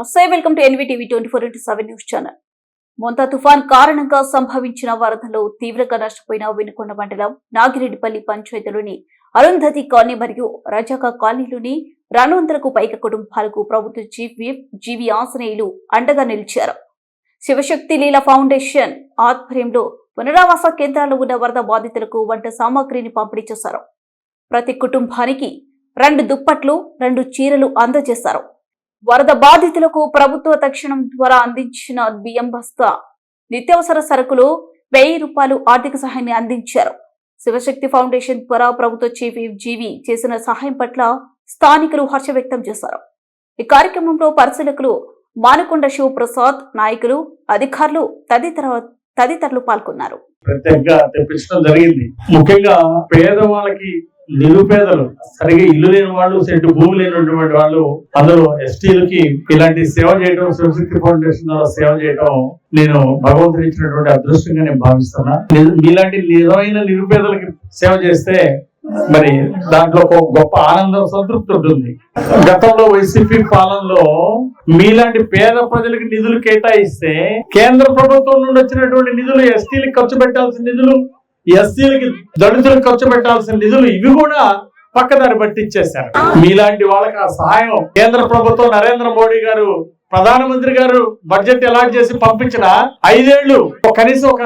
నమస్తే welcome to NVTV twenty four into seven news channel. Montha తుఫాన్ కారణంగా సంభవించిన వరదలో తీవ్రంగా నష్టపోయిన వెనుకొండ మండలం నాగిరెడ్డిపల్లి పంచాయతీలోని అరుంధతి కాలనీ మరియు రజాక కాలనీలోని రెండు పైక పైగా కుటుంబాలకు ప్రభుత్వ చీఫ్ జీవి ఆంజనేయులు అండగా నిలిచారు. శివశక్తి లీల ఫౌండేషన్ ఆధ్వర్యంలో పునరావాస కేంద్రాల్లో ఉన్న వరద బాధితులకు వంట సామాగ్రిని పంపిణీ చేశారు. ప్రతి కుటుంబానికి రెండు దుప్పట్లు రెండు చీరలు అందజేశారు. వరద బాధితులకు ప్రభుత్వ తక్షణం ద్వారా అందించిన బియ్యం బస్తా నిత్యావసర సరుకులు వెయ్యి రూపాయలు ఆర్థిక సహాయాన్ని అందించారు. శివశక్తి ఫౌండేషన్ ద్వారా ప్రభుత్వ చీఫ్ జీవి చేసిన సహాయం పట్ల స్థానికులు హర్ష వ్యక్తం చేశారు. ఈ కార్యక్రమంలో పరిశీలకులు మానుకొండ శివప్రసాద్ నాయకులు అధికారులు తదితర తదితరులు పాల్గొన్నారు. ప్రత్యేకంగా తెప్పించడం జరిగింది. ముఖ్యంగా పేదవాళ్ళకి నిరుపేదలు. సరిగా ఇల్లు లేని వాళ్ళు సెంటు భూమి లేనటువంటి వాళ్ళు అందరూ ఎస్టీలకి ఇలాంటి సేవ చేయడం శివశక్తి ఫౌండేషన్ ద్వారా సేవ చేయడం నేను భగవంతుడు ఇచ్చినటువంటి అదృష్టంగా నేను భావిస్తున్నా. ఇలాంటి మీలాంటి నిజమైన నిరుపేదలకి సేవ చేస్తే మరి దాంట్లో ఒక గొప్ప ఆనందం సంతృప్తి ఉంటుంది. గతంలో వైసీపీ పాలనలో మీలాంటి పేద ప్రజలకు నిధులు కేటాయిస్తే కేంద్ర ప్రభుత్వం నుండి వచ్చినటువంటి నిధులు ఎస్టీలకు ఖర్చు పెట్టాల్సిన నిధులు ఎస్సీలకి దళితులకు ఖర్చు పెట్టాల్సిన నిధులు ఇవి కూడా పక్కదారి పట్టించేశారు. మీలాంటి వాళ్ళకి ఆ సహాయం కేంద్ర ప్రభుత్వం నరేంద్ర మోడీ గారు ప్రధానమంత్రి గారు బడ్జెట్ అలాట్ చేసి పంపించిన ఐదేళ్ళు ఒక- కనీసం ఒక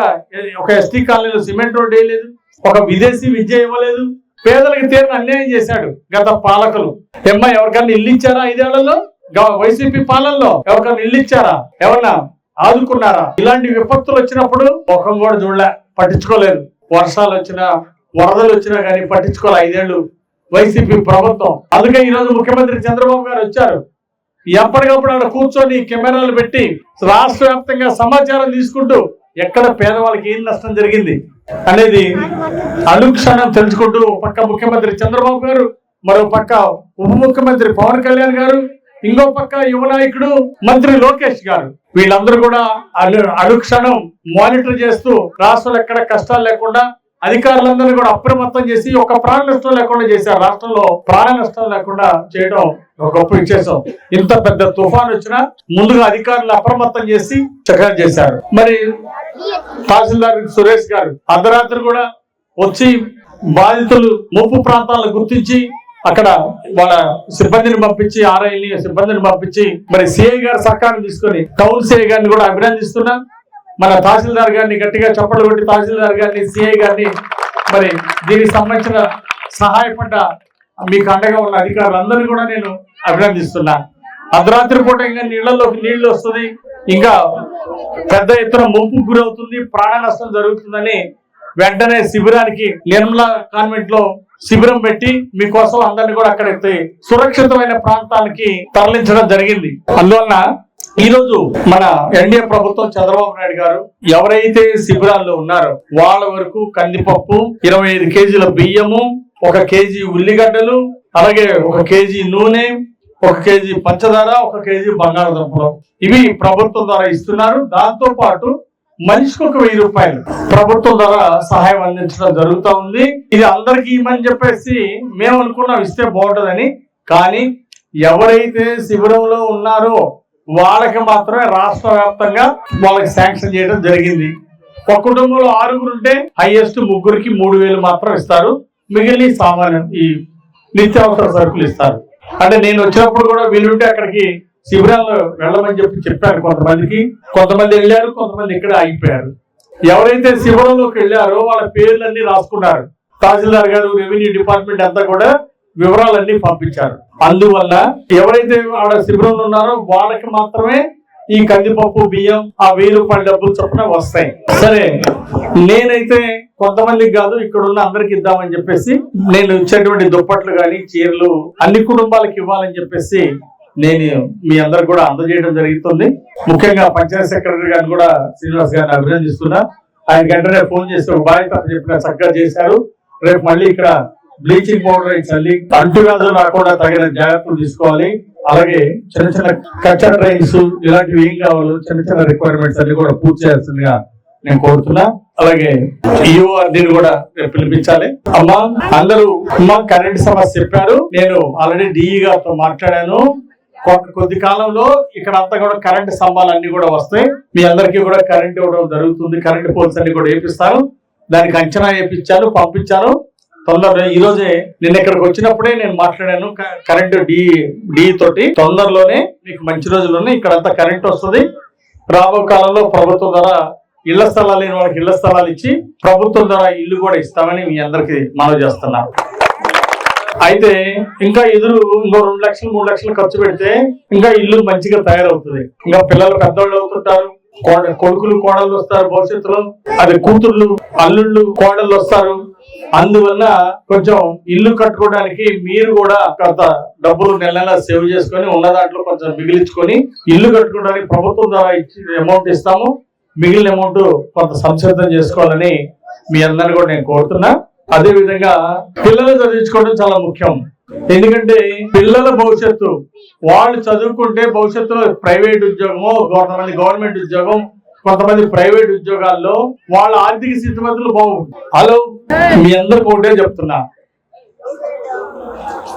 ఒక ఎస్టీ కాలనీలో సిమెంట్ రోడ్ వేయలేదు ఒక విదేశీ విద్య ఇవ్వలేదు పేదలకు తీరిన అన్యాయం చేశాడు గత పాలకులు. ఏమ్మా ఎవరికన్నా ఇల్లు ఇచ్చారా ఐదేళ్ళలో? వైసీపీ పాలనలో ఎవరికన్నా ఇల్లు ఇచ్చారా? ఎవరన్నా ఆదుకున్నారా? ఇలాంటి విపత్తులు వచ్చినప్పుడు ముఖం కూడా చూడలే పట్టించుకోలేదు. వర్షాలు వచ్చినా వరదలు వచ్చినా కానీ పట్టించుకోవాలి ఐదేళ్ళు వైసీపీ ప్రభుత్వం. అందుకే ఈ రోజు ముఖ్యమంత్రి చంద్రబాబు గారు వచ్చారు. ఎప్పటికప్పుడు అక్కడ కూర్చొని కెమెరాలు పెట్టి రాష్ట్ర వ్యాప్తంగా సమాచారం తీసుకుంటూ ఎక్కడ పేదవాళ్ళకి ఏం నష్టం జరిగింది అనేది అనుక్షణం తెలుసుకుంటూ పక్క ముఖ్యమంత్రి చంద్రబాబు గారు మరో పక్క ఉప ముఖ్యమంత్రి పవన్ కళ్యాణ్ గారు ఇంకో పక్క యువ నాయకుడు మంత్రి లోకేష్ గారు. వీళ్ళందరూ కూడా అను అనుక్షణం మానిటర్ చేస్తూ రాష్ట్రంలో ఎక్కడ కష్టాలు లేకుండా అధికారులందరినీ కూడా అప్రమత్తం చేసి ఒక ప్రాణ నష్టం లేకుండా చేశారు. రాష్ట్రంలో ప్రాణ నష్టం లేకుండా చేయడం ఒక గొప్ప విశేషం. ఇంత పెద్ద తుఫాన్ వచ్చినా ముందుగా అధికారులు అప్రమత్తం చేసి చక్కగా చేశారు. మరి తహసీల్దార్ సురేష్ గారు అర్ధరాత్రి కూడా వచ్చి బాధితులు ముప్పు ప్రాంతాలను గుర్తించి అక్కడ వాళ్ళ సిబ్బందిని పంపించి ఆర్ఐని సిబ్బందిని పంపించి మరి సిఐ గారి సహకారం తీసుకొని టౌన్ సిఐ గారిని కూడా అభినందిస్తున్నా. మన తహసీల్దార్ గారిని గట్టిగా చప్పట్లు కొట్టి తహసీల్దార్ గారిని సిఐ గారిని మరి దీనికి సంబంధించిన సహాయపడ్డ మీకు అండగా ఉన్న అధికారులందరినీ కూడా నేను అభినందిస్తున్నా. అర్ధరాత్రి పూట ఇంకా నీళ్ళలోకి నీళ్ళు వస్తుంది. ఇంకా పెద్ద ఎత్తున ముంపు గురవుతుంది. ప్రాణ నష్టం జరుగుతుందని వెంటనే శిబిరానికి నిర్మలా కాన్వెంట్లో శిబిరం పెట్టి మీకోసం అందరిని కూడా అక్కడ సురక్షితమైన ప్రాంతానికి తరలించడం జరిగింది. అందువలన ఈ రోజు మన ఎన్డీఏ ప్రభుత్వం చంద్రబాబు నాయుడు గారు ఎవరైతే శిబిరాల్లో ఉన్నారో వాళ్ళ వరకు కందిపప్పు ఇరవై ఐదు కేజీల బియ్యము ఒక కేజీ ఉల్లిగడ్డలు అలాగే ఒక కేజీ నూనె ఒక కేజీ పంచదార ఒక కేజీ బంగాళదుంపలు. ఇవి ప్రభుత్వం ద్వారా ఇస్తున్నారు. దాంతో పాటు మనిషికి ఒక వెయ్యి రూపాయలు. ప్రభుత్వం ద్వారా సహాయం అందించడం జరుగుతూ ఉంది. ఇది అందరికి ఇవ్వమని చెప్పేసి మేము అనుకున్నాం ఇస్తే బాగుంటుందని. కానీ ఎవరైతే శిబిరంలో ఉన్నారో వాళ్ళకి మాత్రమే రాష్ట్ర వ్యాప్తంగా వాళ్ళకి శాంక్షన్ చేయడం జరిగింది. ఒక కుటుంబంలో ఆరుగురు ఉంటే హైయెస్ట్ ముగ్గురికి మూడు వేలు మాత్రం ఇస్తారు. మిగిలిన సామాన్యం ఈ నిత్యావసర సరుకులు ఇస్తారు. అంటే నేను వచ్చినప్పుడు కూడా వీలుంటే అక్కడికి శిబిరాల్లో వెళ్ళమని చెప్పి చెప్పారు కొంతమందికి. కొంతమంది వెళ్ళారు కొంతమంది ఇక్కడ ఆగిపోయారు. ఎవరైతే శిబిరంలోకి వెళ్ళారో వాళ్ళ పేర్లన్నీ రాసుకున్నారు. తహసీల్దార్ గారు రెవెన్యూ డిపార్ట్మెంట్ అంతా కూడా వివరాలన్నీ పంపించారు. అందువల్ల ఎవరైతే ఆడ శిబిరంలో ఉన్నారో వాళ్ళకి మాత్రమే ఈ కందిపప్పు బియ్యం ఆ వెయ్యి రూపాయల డబ్బులు చొప్పున వస్తాయి. సరే నేనైతే కొంతమందికి కాదు ఇక్కడ ఉన్న అందరికి ఇద్దామని చెప్పేసి నేను ఇచ్చేటువంటి దుప్పట్లు కానీ చీరలు అన్ని కుటుంబాలకు ఇవ్వాలని చెప్పేసి నేను మీ అందరికి కూడా అందజేయడం జరుగుతుంది. ముఖ్యంగా పంచాయత్ సెక్రటరీ గారిని కూడా శ్రీనివాస్ గారిని అభినందిస్తున్నా. ఆయన వెంటనే ఫోన్ చేసి ఒక బాధ్యత చెప్పిన చక్కగా చేశారు. రేపు మళ్ళీ ఇక్కడ బ్లీచింగ్ పౌడర్ చల్లి అంటువ్యాధులు రాకుండా తగిన జాగ్రత్తలు తీసుకోవాలి. అలాగే చిన్న చిన్న కచ్చా రైస్ ఇలాంటివి ఏం కావాలో చిన్న చిన్న రిక్వైర్మెంట్స్ అన్ని కూడా పూర్తి చేయాల్సిందిగా నేను కోరుతున్నా. అలాగే ఈఓఆర్డీని కూడా నేను పిలిపించాలి. అమ్మా అందరూ అమ్మా కరెంట్ సమస్య చెప్పారు. నేను ఆల్రెడీ డిఈ గారితో మాట్లాడాను. కొద్ది కాలంలో ఇక్కడ అంతా కూడా కరెంట్ స్తంభాలు అన్ని కూడా వస్తాయి. మీ అందరికీ కూడా కరెంట్ ఇవ్వడం జరుగుతుంది. కరెంట్ పోల్స్ అన్ని కూడా వేపిస్తారు. దానికి అంచనా వేపించారు పంపించాను తొందరలో ఈ రోజే నేను ఇక్కడికి వచ్చినప్పుడే నేను మాట్లాడాను. కరెంటు డి డి తోటి తొందరలోనే మీకు మంచి రోజుల్లోనే ఇక్కడ అంతా కరెంట్ వస్తుంది. రాబో కాలంలో ప్రభుత్వం ద్వారా ఇళ్ళ స్థలాలు లేని వాళ్ళకి ఇళ్ళ స్థలాలు ఇచ్చి ప్రభుత్వం ద్వారా ఇల్లు కూడా ఇస్తామని మీ అందరికి మనవి చేస్తున్నాను. అయితే ఇంకా ఎదురు ఇంకో రెండు లక్షలు మూడు లక్షలు ఖర్చు పెడితే ఇంకా ఇల్లు మంచిగా తయారవుతుంది. ఇంకా పిల్లలు పెద్దవాళ్ళు అవుతుంటారు కొడుకులు కోడళ్ళు వస్తారు భవిష్యత్తులో. అది కూతుర్లు అల్లుళ్ళు కోడళ్ళు వస్తారు. అందువల్ల కొంచెం ఇల్లు కట్టుకోవడానికి మీరు కూడా కొంత డబ్బులు నెల నెల సేవ్ చేసుకొని ఉన్న దాంట్లో కొంచెం మిగిలించుకొని ఇల్లు కట్టుకోవడానికి ప్రభుత్వం ద్వారా ఇచ్చి అమౌంట్ ఇస్తాము. మిగిలిన అమౌంట్ కొంత సంసిద్ధం చేసుకోవాలని మీ అందరిని కూడా నేను కోరుతున్నా. అదే విధంగా పిల్లలు చదివించుకోవడం చాలా ముఖ్యం. ఎందుకంటే పిల్లల భవిష్యత్తు వాళ్ళు చదువుకుంటే భవిష్యత్తులో ప్రైవేట్ ఉద్యోగమో కొంతమంది గవర్నమెంట్ ఉద్యోగం కొంతమంది ప్రైవేట్ ఉద్యోగాల్లో వాళ్ళ ఆర్థిక స్థితిగతులు బాగుంటుంది హలో మీ అందరికి ఒకటే చెప్తున్నా.